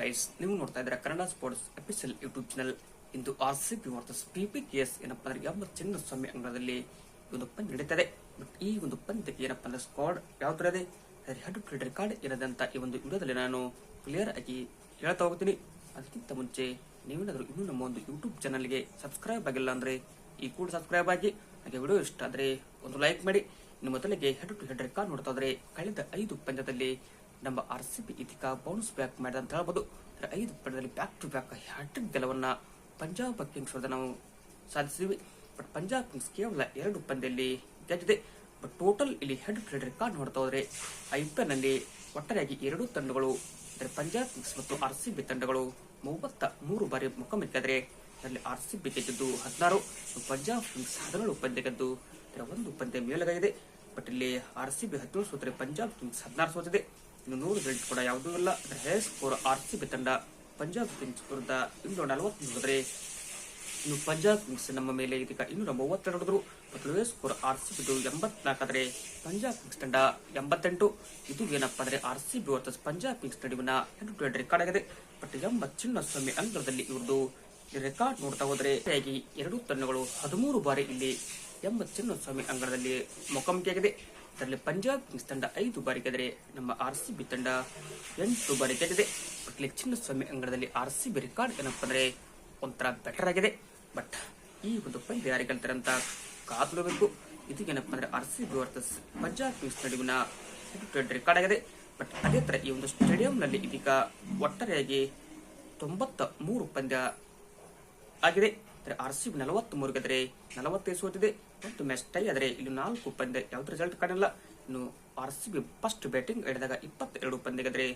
Guys ನೀವು ನೋಡ್ತಾ ಇದ್ದೀರಾ Kannada sports official YouTube channel ಇಂದು R C P versus P P K S ಏನಪ್ಪ ಅಂದ್ರೆ ಎಂಬ ಚಿನ್ನಸ್ವಾಮಿ ಅಂಗಳದಲ್ಲಿ ಈ ಒಂದು ಪಂದ್ಯ ನಡೀತದೆ. ಬಟ್ ಈ ಒಂದು ಪಂದ್ಯಕ್ಕೆ ಏನಪ್ಪ ಅಂದ್ರೆ ಸ್ಕ್ವಾಡ್ ಯಾವ ತರ ಇದೆ? ಟು ರೆಕಾರ್ಡ್ ಇರದೆ ಅಂತ ಈ ಒಂದು ವಿಡಿಯೋದಲ್ಲಿ ನಾನು ಕ್ಲಿಯರ್ ಆಗಿ ಹೇಳ್ತಾ ಹೋಗ್ತೀನಿ. ಅದಕ್ಕಿಂತ ಮುಂಚೆ ನೀವೇನಾದರೂ ಇನ್ನೂ ನಮ್ಮ ಒಂದು ಯೂಟ್ಯೂಬ್ ಚಾನಲ್ಗೆ ಸಬ್ಸ್ಕ್ರೈಬ್ ಆಗಿಲ್ಲ ಅಂದ್ರೆ ಈ ಕೂಡ ಸಬ್ಸ್ಕ್ರೈಬ್ ಆಗಿ, ಹಾಗೆ ವಿಡಿಯೋ ಇಷ್ಟ ಆದ್ರೆ ಒಂದು ಲೈಕ್ ಮಾಡಿ. ಇನ್ನು ಮೊದಲಿಗೆ ಹೆಡ್ ಟು ಹೆಡ್ ರೆಕಾರ್ಡ್ ನೋಡ್ತಾ ಇದ್ರೆ ಕಳೆದ ಐದು ಪಂದ್ಯದಲ್ಲಿ ನಮ್ಮ ಆರ್ ಸಿ ಬಿ ಇದೀಗ ಬೌನ್ಸ್ ಬ್ಯಾಕ್ ಮಾಡಿದೆ ಅಂತ ಹೇಳ್ಬೋದು. ಐದು ಪಂದ್ಯದಲ್ಲಿ ಬ್ಯಾಕ್ ಟು ಬ್ಯಾಕ್ ಹ್ಯಾಟ್ರಿಕ್ ಗೆಲುವನ್ನು ಪಂಜಾಬ್ ಕಿಂಗ್ಸ್ ವಿರುದ್ಧ ನಾವು ಸಾಧಿಸಿದ್ವಿ. ಬಟ್ ಪಂಜಾಬ್ ಕಿಂಗ್ಸ್ ಕೇವಲ ಎರಡು ಪಂದ್ಯದಲ್ಲಿ ಗೆದ್ದಿದೆ. ಬಟ್ ಟೋಟಲ್ ಇಲ್ಲಿ ಹೆಡ್ ಹೆಡ್ ರೆಕಾರ್ಡ್ ನೋಡ್ತಾ ಹೋದರೆ ಐ ಪಿ ಎಲ್ನಲ್ಲಿ ಒಟ್ಟಾರೆಯಾಗಿ ಎರಡು ತಂಡಗಳು, ಅಂದರೆ ಪಂಜಾಬ್ ಕಿಂಗ್ಸ್ ಮತ್ತು ಆರ್ ಸಿ ಬಿ ತಂಡಗಳು ಮೂವತ್ತ ಮೂರು ಬಾರಿ ಮುಖಾಮುಖಿಯಾದರೆ ಅದರಲ್ಲಿ ಆರ್ ಸಿ ಬಿ ಗೆದ್ದಿದ್ದು ಹದಿನಾರು ಪಂಜಾಬ್ ಕಿಂಗ್ಸ್ ಹದಿನೇಳು ಪಂದ್ಯ ಗೆದ್ದು ಒಂದು ಪಂದ್ಯ ಮೇಲುಗೈದೆ ಬಟ್ ಇಲ್ಲಿ ಆರ್ ಸಿ ಬಿ ಹದಿನೇಳು ಸೋತರೆ ಪಂಜಾಬ್ ಕಿಂಗ್ಸ್ ಹದಿನಾರು ಸೋತಿದೆ. ಇನ್ನು ನೂರು ಬೆಲ್ಟ್ ಕೂಡ ಯಾವುದೂ ಇಲ್ಲ ಅದರ ಫೋರ್ ಆರ್ ಸಿ ಬಿ ತಂಡ ಪಂಜಾಬ್ ಕಿಂಗ್ಸ್ ವಿರುದ್ಧ ಇನ್ನೂರ ನಲವತ್ತು ನೋಡಿದ್ರೆ ಇನ್ನು ಪಂಜಾಬ್ ಕಿಂಗ್ಸ್ ನಮ್ಮ ಮೇಲೆ ಇದೀಗ ಇನ್ನೂರ ಮೂವತ್ತೆರಡು ಹೊಡೆದ್ರು ಮತ್ತು ಸ್ಕೋರ್ ಆರ್ ಸಿ ಬಿದು ಎಂಬತ್ನಾಲ್ಕಾದರೆ ಪಂಜಾಬ್ ಕಿಂಗ್ಸ್ ತಂಡ ಎಂಬತ್ತೆಂಟು. ಇದು ಏನಪ್ಪಾ ಅಂದ್ರೆ R C B versus Punjab Kings ನಡುವಿನ ಎರಡು ಟು ಹೆಡ್ ರೆಕಾರ್ಡ್ ಆಗಿದೆ. ಬಟ್ ಎಂಬತ್ ಚಿನ್ನಸ್ವಾಮಿ ಅಂಗಳದಲ್ಲಿ ಇವ್ರದ್ದು ರೆಕಾರ್ಡ್ ನೋಡ್ತಾ ಹೋದ್ರೆ ಎರಡೂ ತಂಡಗಳು ಹದಿಮೂರು ಬಾರಿ ಇಲ್ಲಿ ಎಂಬ ಚಿನ್ನಸ್ವಾಮಿ ಅಂಗಳದಲ್ಲಿ ಮುಖಾಮುಖಿಯಾಗಿದೆ ಇದರಲ್ಲಿ ಪಂಜಾಬ್ ಕಿಂಗ್ಸ್ ತಂಡ ಐದು ಬಾರಿ ಗೆದರೆ ನಮ್ಮ ಆರ್ ಸಿ ಬಿ ತಂಡ ಎಂಟು ಬಾರಿ ಗೆದ್ದಿದೆ. ಬಟ್ ಇಲ್ಲಿ ಚಿನ್ನಸ್ವಾಮಿ ಅಂಗಡದಲ್ಲಿ ಆರ್ ಸಿ ಬಿ ರೆಕಾರ್ಡ್ ಏನಪ್ಪ ಅಂದ್ರೆ ಒಂಥರ ಬೆಟರ್ ಆಗಿದೆ. ಬಟ್ ಈ ಒಂದು ಪಂದ್ಯ ಯಾರಿಗೆ ಗೆಲ್ತಾರೆ ಅಂತ ಕಾದ್ಲಬೇಕು ಇದು ಇದಕ್ಕೇನಪ್ಪ ಅಂದ್ರೆ R C B versus Punjab Kings ನಡುವಿನ ರೆಕಾರ್ಡ್ ಆಗಿದೆ. ಬಟ್ ಅದೇ ತರ ಈ ಒಂದು ಸ್ಟೇಡಿಯಂನಲ್ಲಿ ಇದೀಗ ಒಟ್ಟಾರೆಯಾಗಿ ತೊಂಬತ್ತ ಮೂರು ಪಂದ್ಯ ಆಗಿದೆ. ಆರ್ ಸಿ ಬಿ ನಲವತ್ತ್ ಮೂರು ಗೆದ್ರೆ ನಲವತ್ತೈದು ಸೋತಿದೆ. ಮತ್ತು ಮ್ಯಾಚ್ ಟೈ ಆದರೆ ಇಲ್ಲಿ ನಾಲ್ಕು ಪಂದ್ಯ, ಯಾವ್ದು ರಿಸಲ್ಟ್ ಕಾಣಿಲ್ಲ. ಇನ್ನು R C B first batting ಹಿಡಿದಾಗ ಇಪ್ಪತ್ತೆರಡು ಪಂದ್ಯಗಾದರೆ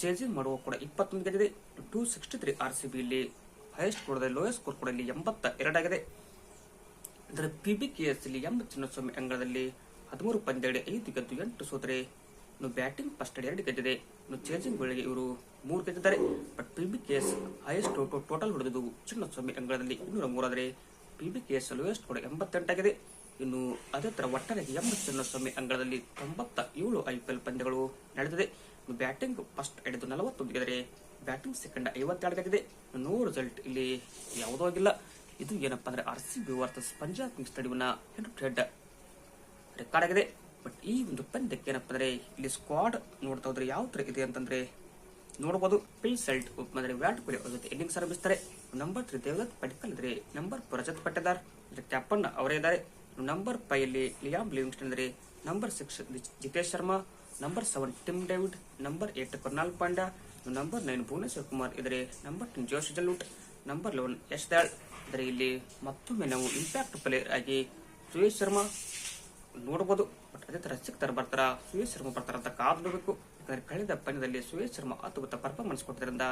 ಚೇಂಜಿಂಗ್ ಮಾಡುವ ಕೂಡ ಇಪ್ಪತ್ತೊಂದು ಗೆದ್ದಿದೆ. Two sixty three R C B ಇಲ್ಲಿ ಹೈಯೆಸ್ಟ್ ಸ್ಕೋರ್ ಲೋಯೆಸ್ಟ್ ಸ್ಕೋರ್ ಕೂಡ ಇಲ್ಲಿ ಎಂಬತ್ತ ಎರಡಾಗಿದೆ ಅಂದರೆ ಪಿ ಬಿ ಕೆ ಎಸ್ ಇಲ್ಲಿ ಎಂ ಚಿನ್ನಸ್ವಾಮಿ ಅಂಗಳದಲ್ಲಿ ಹದಿಮೂರು ಪಂದ್ಯ ಐದು ಗೆದ್ದು ಎಂಟು ಸೋತರೆ. ಇನ್ನು ಬ್ಯಾಟಿಂಗ್ ಫಸ್ಟ್ ಎರಡು ಗೆದ್ದಿದೆ. ಇನ್ನು ಚೇಂಜಿಂಗ್ ಗಳಿಗೆ ಇವರು ಮೂರು ಗೆದ್ದಿದ್ದಾರೆ. But P B K S highest total ಹೊಡೆದಿದ್ದು ಚಿನ್ನಸ್ವಾಮಿ ಅಂಗಳದಲ್ಲಿ ಇನ್ನೂರ ಮೂರಾದರೆ P B K S lowest ಕೂಡ ಎಂಬತ್ತೆಂಟಾಗಿದೆ. ಇನ್ನು ಅದೇ ತರ ಒಟ್ಟಾರೆ ಎಂಬತ್ತು ಚಿನ್ನಸ್ವಾಮಿ ಅಂಗಳದಲ್ಲಿ ತೊಂಬತ್ತ ಏಳು ಐ ಪಿ ಎಲ್ ಪಂದ್ಯಗಳು ನಡೆದಿದೆ. ಬ್ಯಾಟಿಂಗ್ ಫಸ್ಟ್ ಹಿಡಿದು ನಲವತ್ತೊಂದು ಗೆದರೆ ಬ್ಯಾಟಿಂಗ್ ಸೆಕೆಂಡ್ ಐವತ್ತೆರಡಾಗಿದೆ. ನೋ ರಿಸಲ್ಟ್ ಇಲ್ಲಿ ಯಾವುದೂ ಆಗಿಲ್ಲ. ಇದು ಏನಪ್ಪಾ ಅಂದ್ರೆ R C B versus Punjab Kings ನಡುವಿನ ಹೆಡ್ ರೆಕಾರ್ಡ್ ಆಗಿದೆ. ಬಟ್ ಈ ಒಂದು ಪಂದ್ಯಕ್ಕೆ ಏನಪ್ಪಾ ಅಂದ್ರೆ ಇಲ್ಲಿ ಸ್ಕ್ವಾಡ್ ನೋಡ್ತಾ ಹೋದ್ರೆ ಯಾವ ತರ ಇದೆ ಅಂತಂದ್ರೆ ನೋಡಬಹುದು ಪಿಲ್ ಸೆಲ್ಟ್ ಅಂದ್ರೆ ವಿರಾಟ್ ಕೊಹ್ಲಿ ಅವ್ರ ಜೊತೆ ಇನ್ನಿಂಗ್ಸ್ ಆರಂಭಿಸ್ತಾರೆ. ನಂಬರ್ ತ್ರೀ ದೇವದತ್ ಪಡಿಕಲ್ ಇದ್ರಿ. ನಂಬರ್ ರಜತ್ ಪಟ್ಟದಾರ್. ಅಂದ್ರೆ ಕ್ಯಾಪ್ಟನ್ ಅವರೇ ಇದ್ದಾರೆ ನಂಬರ್ ಅಲ್ಲಿ ಲಿಯಾಮ್ ಲಿವಿಂಗ್ಸ್ಟನ್ ಅಂದ್ರೆ number six Jitesh Sharma. Number seven Tim David. Number eight Krunal Pandya. Number nine Bhuvneshwar Kumar ಇದ್ರೆ. Number ten Josh Hazlewood. Number eleven Yash Dayal. ಇದ್ರೆ ಇಲ್ಲಿ ಮತ್ತೊಮ್ಮೆ ನಾವು ಇಂಪ್ಯಾಕ್ಟ್ ಪ್ಲೇಯರ್ ಆಗಿ ಸುಯೇಶ್ ಶರ್ಮಾ ನೋಡಬಹುದು ಬಟ್ ಅದೇ ತರ ಸಿಕ್ತಾರ ಬರ್ತಾರ, ಸುಯೇಶ್ ಶರ್ಮಾ ಬರ್ತಾರ ಅಂತ ಕಾದು ನೋಡಬೇಕು ಯಾಕಂದ್ರೆ ಕಳೆದ ಪಂದ್ಯದಲ್ಲಿ ಸುಯೇಶ್ ಶರ್ಮಾ ಅದ್ಭುತ ಪರ್ಫಾರ್ಮೆನ್ಸ್ ಕೊಟ್ಟಿದ್ದರಿಂದ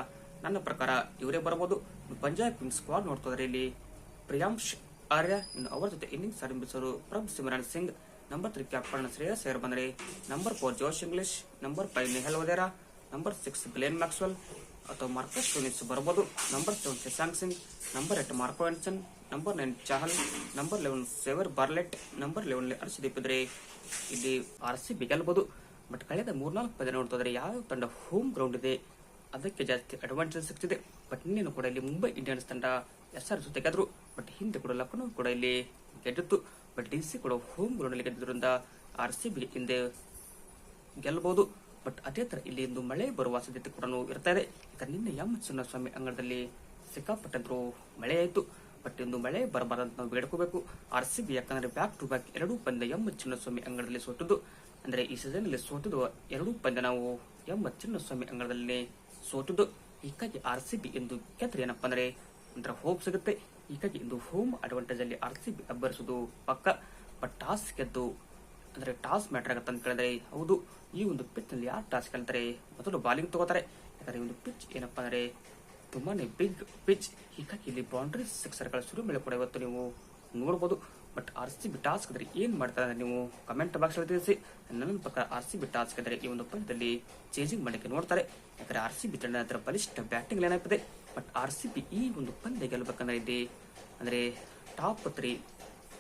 ನನ್ನ ಪ್ರಕಾರ ಇವರೇ ಬರಬಹುದು. ಪಂಜಾಬ್ ಕಿಂಗ್ಸ್ ಸ್ಕ್ವಾಡ್ ನೋಡ್ತಿದ್ರೆ ಇಲ್ಲಿ ಪ್ರಿಯಾಂಶ್ ಆರ್ಯ, ಇನ್ನು ಅವರ ಜೊತೆ ಇನ್ನಿಂಗ್ಸ್ ಆರಂಭಿಸಲು Prabhsimran Singh. Number three captain Shreyas Iyer ಬಂದರೆ number four Josh Inglis number five Nehal Wadhera number six Glenn Maxwell, ಅಥವಾ ಮಾರ್ಕಸ್ ಟೂನಿಸ್ ಬರಬಹುದು. Number seven Shashank Singh number eight Marco Jansen number nine Chahal number eleven Xavier Bartlett number eleven Arshdeep ಇದ್ರೆ ಇಲ್ಲಿ R C B ಗೆಲ್ಬಹುದು. But ಕಳೆದ ಮೂರ್ನಾಲ್ಕು ಪದ ನೋಡ್ತಿದ್ರೆ ಯಾವ ತಂಡ ಹೋಮ್ ಗ್ರೌಂಡ್ ಇದೆ? ಅದಕ್ಕೆ ಜಾಸ್ತಿ ಅಡ್ವಾಂಟೇಜ್ ಸಿಗ್ತಿದೆ. ಬಟ್ ಇನ್ನೇನು ಕೂಡ ಇಲ್ಲಿ ಮುಂಬೈ ಇಂಡಿಯನ್ಸ್ ತಂಡ ಎಸ್ ಆರ್ ಜೊತೆ ಗೆದ್ರು ಬಟ್ ಹಿಂದೆ ಕೂಡ ಲಕ್ನೋ ಕೂಡ ಇಲ್ಲಿ ಗೆದ್ದಿತ್ತು. ಬಟ್ ಡಿ ಸಿ ಕೂಡ ಹೋಮ್ ಗ್ರೌಂಡ್ ಅಲ್ಲಿ ಗೆದ್ದಿದ್ರಿಂದ ಆರ್ ಸಿ ಬಿ ಹಿಂದೆ ಗೆಲ್ಲಬಹುದು ಬಟ್ ಅದೇ ತರ ಇಲ್ಲಿ ಇಂದು ಮಳೆ ಬರುವ ಸಾಧ್ಯತೆ ಕೂಡ ಇರ್ತಾ ಇದೆ. ನಿನ್ನೆ ಎಂ ಚಿನ್ನಸ್ವಾಮಿ ಅಂಗಳದಲ್ಲಿ ಸಿಕ್ಕಾಪಟ್ಟಂದ್ರು ಮಳೆ ಆಯಿತು. ಬಟ್ ಇಂದು ಮಳೆ ಬರಬಾರದಂತ ನಾವು ಬೇಡ್ಕೋಬೇಕು. ಆರ್ ಸಿ ಬಿ ಯಾಕಂದ್ರೆ ಬ್ಯಾಕ್ ಟು ಬ್ಯಾಕ್ ಎರಡೂ ಪಂದ್ಯ ಎಂ ಚಿನ್ನಸ್ವಾಮಿ ಅಂಗಳದಲ್ಲಿ ಸೋತದ್ದು. ಅಂದ್ರೆ ಈ ಸೀಸನ್ ಅಲ್ಲಿ ಸೋತಿದ್ದು ಎರಡೂ ಪಂದ್ಯ ನಾವು ಎಂ ಚಿನ್ನಸ್ವಾಮಿ ಅಂಗಳದಲ್ಲಿ ಸೋತಿದ್ದು ಹೀಗಾಗಿ ಆರ್ ಸಿ ಬಿ ಎಂದು ಗೆದ್ರೆ ಏನಪ್ಪಾ ಅಂದ್ರೆ ಒಂಥರ ಹೋಪ್ ಸಿಗುತ್ತೆ. ಹೀಗಾಗಿ ಇಂದು ಹೋಮ್ ಅಡ್ವಾಂಟೇಜ್ ಅಲ್ಲಿ ಆರ್ ಸಿ ಬಿ ಅಬ್ಬರಿಸುವುದು ಪಕ್ಕ. ಬಟ್ ಟಾಸ್ ಗೆದ್ದು ಅಂದ್ರೆ ಟಾಸ್ ಮ್ಯಾಟರ್ ಆಗುತ್ತೆ ಅಂತ ಕೇಳಿದ್ರೆ, ಹೌದು, ಈ ಒಂದು ಪಿಚ್ನಲ್ಲಿ ಯಾರು ಟಾಸ್ ಕೇಳ್ತಾರೆ ಮೊದಲು ಬಾಲಿಂಗ್ ತಗೋತಾರೆ. ಯಾಕಂದ್ರೆ ಈ ಒಂದು ಪಿಚ್ ಏನಪ್ಪ ಅಂದರೆ ತುಂಬಾನೇ ಬಿಗ್ ಪಿಚ್ ಹೀಗಾಗಿ ಇಲ್ಲಿ ಬೌಂಡ್ರಿ ಸಿಕ್ಸರ್ಗಳ ಶುರು ಮೇಲೆ ಕೂಡ ಇವತ್ತು ನೀವು ನೋಡಬಹುದು but R C B toss ಏನ್ ಮಾಡ್ತಾರೆ ನೀವು? ಕಮೆಂಟ್ ಬಾಕ್ಸ್ ಅಲ್ಲಿ ತಿಳಿಸಿ. ನನ್ನ ಪ್ರಕಾರ ಆರ್ ಸಿ ಬಿ ಟಾಸ್ಕ್ ಇದ್ರೆ ಈ ಒಂದು ಪಂದ್ಯದಲ್ಲಿ ಚೇಂಜಿಂಗ್ ಮಾಡಲಿಕ್ಕೆ ನೋಡ್ತಾರೆ. ಯಾಕಂದ್ರೆ ಆರ್ ಸಿ ಬಿ ತಂಡ ಅದರ ಬಲಿಷ್ಠ ಬ್ಯಾಟಿಂಗ್ ಲೈನ್ ಆಗ್ತದೆ. ಬಟ್ ಆರ್ ಸಿ ಬಿ ಈ ಒಂದು ಪಂದ್ಯ ಗೆಲ್ಲಬೇಕಂದ್ರೆ ಇಲ್ಲಿ ಅಂದ್ರೆ ಟಾಪ್ ತ್ರೀ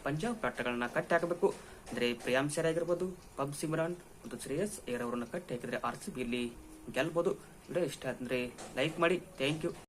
ಪಂಜಾಬ್ ಆಟಗಳನ್ನ ಕಟ್ಟಿ ಹಾಕಬೇಕು. ಅಂದ್ರೆ ಪ್ರಿಯಾಮ್ ಶೆರ್ ಆಗಿರ್ಬೋದು, ಪಬ್ ಸಿಮ್ರಾನ್, ಮತ್ತು ಶ್ರೇಯಸ್ ಅಯ್ಯರ್ ಅವರನ್ನು ಕಟ್ಟಿ ಹಾಕಿದ್ರೆ ಆರ್ ಸಿ ಬಿಯಲ್ಲಿ ಗೆಲ್ಬಹುದು ವಿಡಿಯೋ ಇಷ್ಟ ಅಂದರೆ ಲೈಕ್ ಮಾಡಿ. Thank you